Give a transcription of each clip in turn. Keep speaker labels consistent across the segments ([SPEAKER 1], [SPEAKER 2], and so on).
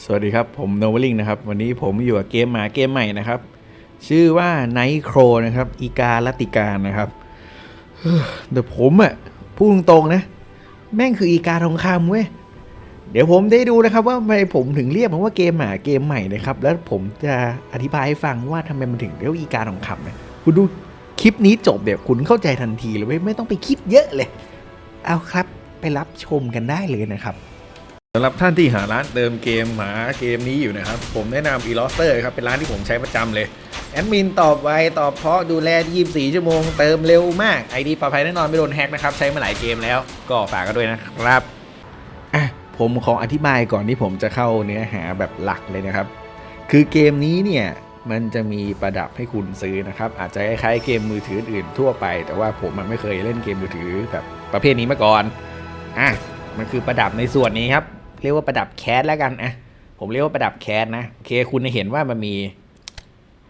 [SPEAKER 1] สวัสดีครับ ผมโนวลิงนะครับ วันนี้ผมอยู่กับเกมหมาเกมใหม่นะครับ ชื่อว่าไนโครนะครับ อีกาลติการนะครับเฮ้อแต่ผมอะพูดตรงๆนะ แม่งคืออีกาทองคำเว้ยเดี๋ยวผมได้ดูนะครับว่าทำไมผมถึงเรียกมันว่าเกมหมาเกมใหม่นะครับ แล้วผมจะอธิบายให้ฟังว่าทำไมมันถึงเรียกอีกาทองคำนะคุณดูคลิปนี้จบเดี๋ยวคุณเข้าใจทันทีเลยไม่ต้องไปคิดเยอะเลย เอาครับไปรับชมกันได้เลยนะครับ สำหรับท่านที่หาร้านเติมเกมหาเกมนี้อยู่นะครับ ผมแนะนำ e l o s t e r ครับเป็นร้านที่ผมใช้ประจำเลย แอดมินตอบไวตอบเพราะดูแล 24 ชั่วโมง เติมเร็วมาก ID ปลอดภัยแน่นอนไม่โดนแฮกนะครับ ใช้มาหลายเกมแล้ว ก็ฝากกันด้วยนะครับอะผมขออธิบายก่อนที่ผมจะเข้าเนื้อหาแบบหลักเลยนะครับ คือเกมนี้เนี่ยมันจะมีประดับให้คุณซื้อนะครับ อาจจะคล้ายๆเกมมือถืออื่นทั่วไป แต่ว่าผมมันไม่เคยเล่นเกมมือถือแบบประเภทนี้มาก่อนอะมันคือประดับในส่วนนี้ครับ เรียกว่าประดับแคสแล้วกันอะผมเรียกว่าประดับแคสนะโอเคคุณเห็นว่ามันมี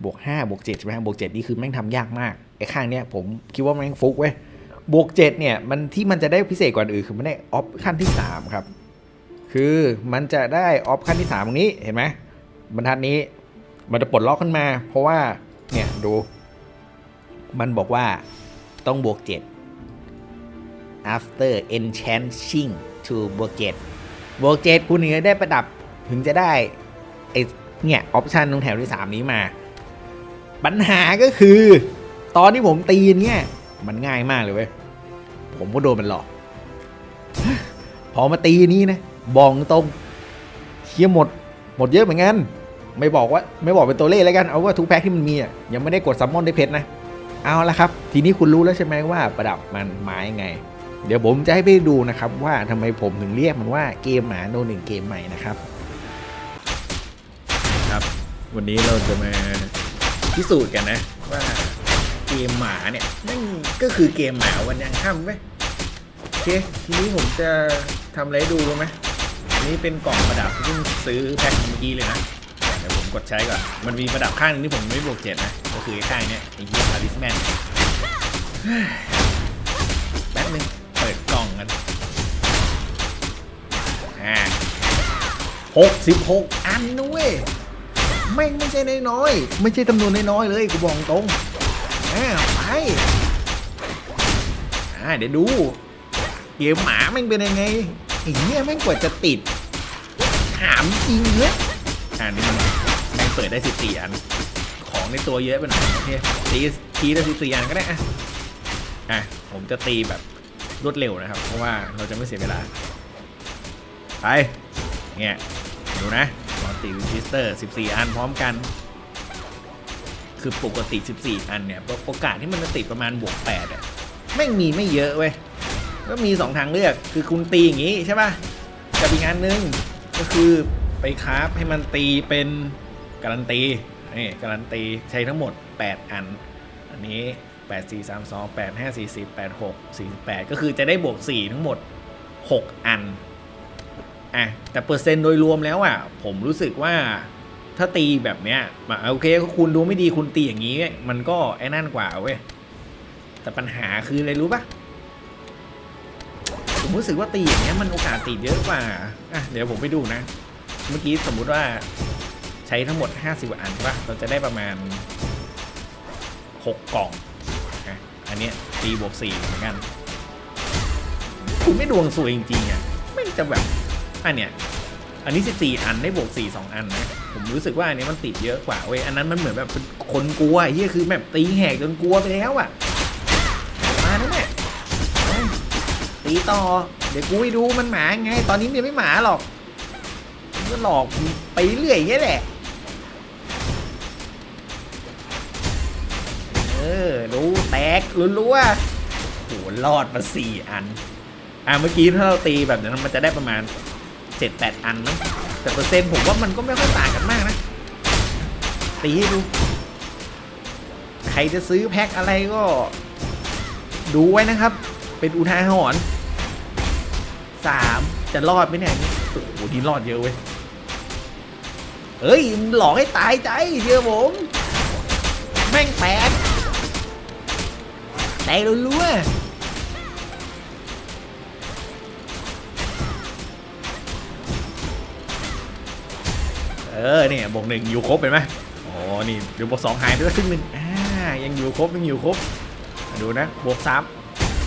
[SPEAKER 1] บวก5บวก7ใช่ไหมบวก7นี่คือแม่งทำยากมากไอ้ข้างเนี้ยผมคิดว่าแม่งฟุกเว้ยบวก7เนี่ยมันที่มันจะได้พิเศษกว่าอื่นคือมันได้ออฟขั้นที่3ครับ คือมันจะได้ออฟขั้นที่3ตรงนี้เห็นไหมบรรทัดนี้มันจะปลดล็อกขึ้นมา เพราะว่าเนี่ยดูมันบอกว่าต้องบวก 7 after enchanting to บวก 7 บวก7คุณถึงจะได้ประดับถึงจะได้ไอเนี่ยออปชันตรงแถวที่ 3 นี้มา ปัญหาก็คือ ตอนที่ผมตีเนี่ย มันง่ายมากเลยเว้ย ผมก็โดนมันหลอก พอมาตีนี้นะ บอกตรงเคียหมด หมดเยอะเหมือนกัน ไม่บอกว่าไม่บอกเป็นตัวเลขแล้วกัน เอาว่าทุกแพ็คที่มันมีอะยังไม่ได้กดซัมมอนได้เพชรนะ เอาละครับ ทีนี้คุณรู้แล้วใช่ไหมว่าประดับมันมายังไง เดี๋ยวผมจะให้ไปดูนะครับว่าทำไมผมถึงเรียกมันว่าเกมหมาโนหนึ่งเกมใหม่นะครับ ครับ วันนี้เราจะมาพิสูจน์กันนะว่าเกมหมาเนี่ยนั่นก็คือเกมหมาวันยังค่ำไหมโอเคทีนี้ผมจะทำอะไรดูรู้ไหมอันนี้เป็นกล่องประดับที่เพิ่งซื้อแพ็คเมื่อกี้เลยนะเดี๋ยวผมกดใช้ก่อน มันมีประดับข้างหนึงที่ผมไม่บวกเจ็ดนะ ก็คือข้างเนี้ยไอ้ยี่ห้อลิสแมนแป๊บนึงเปิดกล่อง อ่าหกสิบหกอันนะเว้ยแม่งไม่ใช่น้อยๆไม่ใช่จำนวนน้อยๆเลยกูบอกตรงอ่าไปอ่าเดี๋ยวดูเกมหมาแม่งเป็นยังไงไอ้เหี้ยแม่งกว่าจะติด ถามจริงเนยอ่านี่มันแม่งเปิดได้สิบสี่อัน ของในตัวเยอะไปหน่อยโอเคตีทีละสิบสี่อันก็ได้อะอะผมจะตีแบบรวดเร็วนะครับ เพราะว่าเราจะไม่เสียเวลา ไป เนี่ย ดูนะลองตีวิชิสเตอร์ 14 อันพร้อมกัน คือปกติ 14 อันเนี่ย โอกาสที่มันจะติดประมาณบวก8อะแม่งมีไม่เยอะเว้ย ก็มี 2 ทางเลือก คือคุณตีอย่างนี้ใช่ป่ะ กับอีกงานหนึ่งก็คือไปคราฟให้มันตีเป็นการันตี นี่การันตีใช้ทั้งหมด 8 อัน อันนี้ 8 4 3 2 8 5 4 0 8 6 48 ก็คือจะได้บวก 4 ทั้งหมด 6 อัน อะแต่เปอร์เซ็นต์โดยรวมแล้วอะผมรู้สึกว่าถ้าตีแบบเนี้ยโอเคคุณดูไม่ดีคุณตีอย่างนี้ มันก็ไอ้นั่นกว่าเว้ยแต่ปัญหาคืออะไรรู้ปะผมรู้สึกว่าตีอย่างเงี้ยมันโอกาสติดเยอะกว่าอะเดี๋ยวผมไปดูนะ เมื่อกี้สมมุติว่าใช้ทั้งหมด 50 อันปะเราจะได้ประมาณ 6 กล่องอะอันเนี้ยตีบวก4เหมือนกันคุณไม่ดวงสวยจริงๆอะไม่จะแบบ อันเนี้ยอันนี้ 14 อันได้บวก 4 2 อันนะ ผมรู้สึกว่าอันนี้มันติดเยอะกว่าเว้ย อันนั้นมันเหมือนแบบคนกลัวไอ้เหี้ยคือแบบตีแหกจนกลัวไปแล้วอะ มาแล้วเนี่ยตีต่อ เดี๋ยวกูไปดูมันหมาไง ตอนนี้มันยังไม่หมาหรอกมันก็หลอกไปเรื่อยอย่างเงี้แหละ เออ ดูแตกรัวๆโหรอดมาสี่อัน อะเมื่อกี้ถ้าเราตีแบบนั้นมันจะได้ประมาณ เจ็ดแปดอันนะแต่เปอร์เซ็นต์ผมว่ามันก็ไม่ค่อยต่างกันมากนะตีให้ดู ใครจะซื้อแพ็คอะไรก็ ดูไว้นะครับ เป็นอุทาหรณ์สามจะรอดไหมเนี่ยโอ้โหนี่รอดเยอะเว้ยเฮ้ยหลอกให้ตายใจเชื่อผม แม่งแตกแตกรัวๆ อเนี่ยบวกหนึ่งอยู่ครบเห็นไหมโอ้นี่เดี๋ยวบวกสองหายไปแล้วครึ่งหนึ่งอ่ายังอยู่ครบยังอยู่ครบดูนะบวกสาม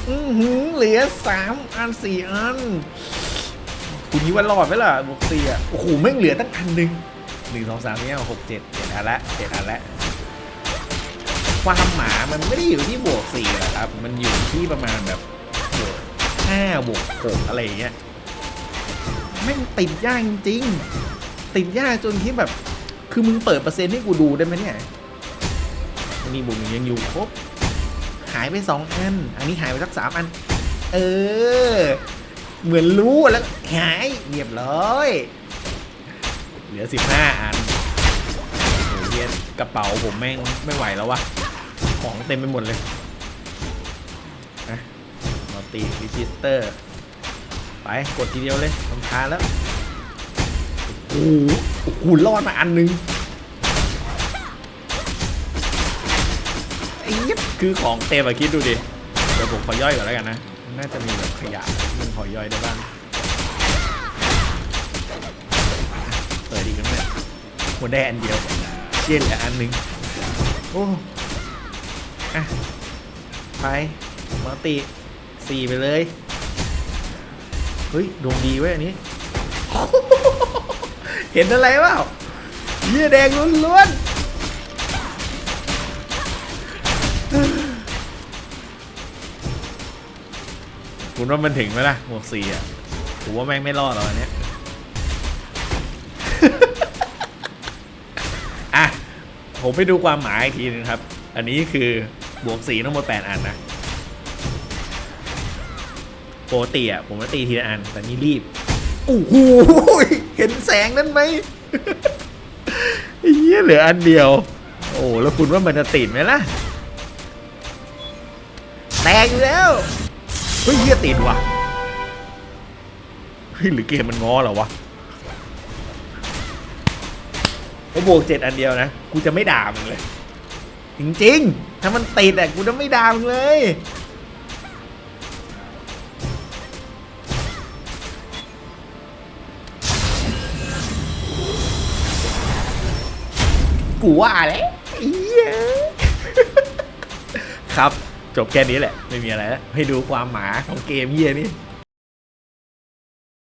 [SPEAKER 1] อือหือเหลือสามอันสี่อันคุณนี้ว่ารอดไหมล่ะบวกสี่อะโอ้โหไม่งเหลือตั้งอันหนึ่งหนึ่งสองสามเนี่ยหกเจ็ดเจ็ดอันละเจ็ดอันละความหมามันไม่ได้อยู่ที่บวกสี่หรอกครับ มันอยู่ที่ประมาณแบบบวกห้าบวกหกอะไรอย่างเงี้ยแม่งติดยากจริง ติดยากจนที่แบบ คือมึงเปิดเปอร์เซ็นต์ให้กูดูได้ไหมเนี่ยนี่บุ๋มยังอยู่ครบ หายไปสองอัน อันนี้หายไปสักสามอัน เออ เหมือนรู้แล้วหายเรียบร้อย เหลือสิบห้าอันโอ้ยเหี้ยกระเป๋าผมแม่งไม่ไหวแล้ววะ ของเต็มไปหมดเลยนะมาตีรีจิสเตอร์ ไป กดทีเดียวเลยทำทานแล้ว โอ้โหโอ้โหรอดมาอันนึงไอ้เหี้ยคือของเต็มอะคิดดูดิเดี๋ยวผมขอย่อยก่อนแล้วกันนะ น่าจะมีแบบขยะมันขอย่อยได้บ้างเปิดอีกแล้วเนี่ยหมดได้อันเดียวเชี่ยเหลืออันหนึงโอ้อะไปมาติสี่ไปเลย เฮ้ยดวงดีเว้ยอันนี้ เห็นอะไรเปล่าเยี่ยแดงล้วนๆคุณว่ามันถึงไหมล่ะหมวกสีอะผมว่าแม่งไม่รอดหรอกอันเนี้ยอะ ผมไปดูความหมายอีกทีนึงครับ อันนี้คือบวกสีทั้งหมด 8 อันนะปกติอะผมจะตีทีละอัน แต่นี่รีบ โอ้โหเห็นแสงนั้นไหมเฮียเหลืออันเดียว โอ้แล้วคุณว่ามันจะติดไหมล่ะ แตกอยู่แล้ว เฮ้ยเฮียติดว่ะ เฮ้ยหรือเกมมันง้อเหรอวะไอ้บวกเจ็ดอันเดียวนะ กูจะไม่ด่ามึงเลย จริงๆ ถ้ามันติดอะกูจะไม่ด่ามึงเลย กูว่าแล้วครับ จบแค่นี้แหละ ไม่มีอะไรแล้วให้ดูความหมาของเกมเฮียนี่